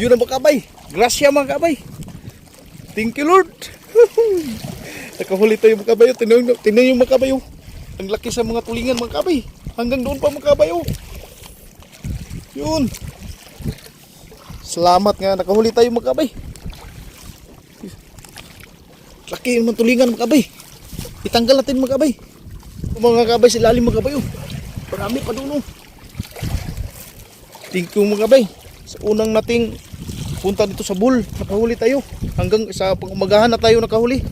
Yun ang mga kabay. Grasya mga kabay. Thank you Lord. Nakahuli tayo mga kabay. Tinan, tinan yung mga kabay. oh. Ang laki sa mga tulingan mga kabay. Hanggang doon pa mga kabay. oh. Yun. Salamat nga nakahuli tayo mga kabay. Laki yung tulingan mga kabay. Itanggal natin mga kabay. Mga kabay sa ilalim mga kabay. Oh. Marami pa doon. Oh. Thank you mga kabay. Sa unang nating punta dito sa bull, nakahuli tayo. Hanggang sa pangumagahan na tayo nakahuli.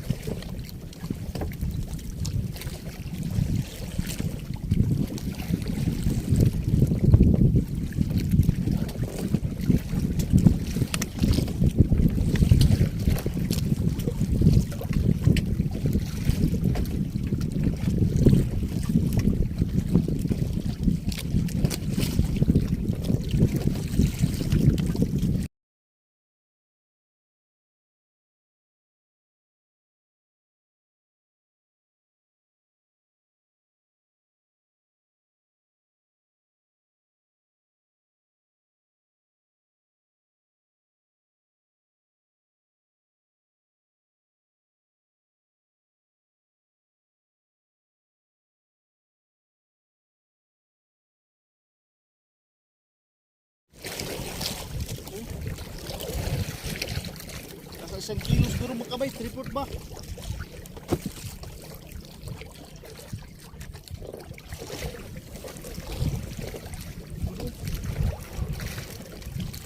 Isang kilo siguro mga kabay. Tripod ba?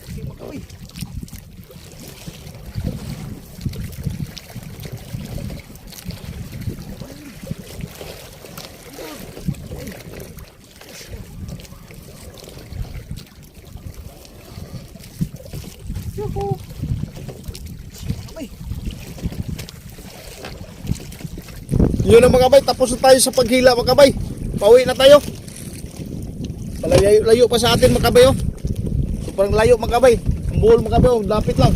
Okay, mga kabay. Yuhu! Kabay. Yun ang mga kabay, tapos na tayo sa paghila mga kabay. Pauwi na tayo. Palayo layo pa sa atin mga kabay oh. Sobrang layo mga kabay. Ang buhol mga kabay oh, lapit lang.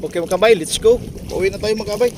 Okay mga kabay, let's go. Pauwi na tayo mga kabay.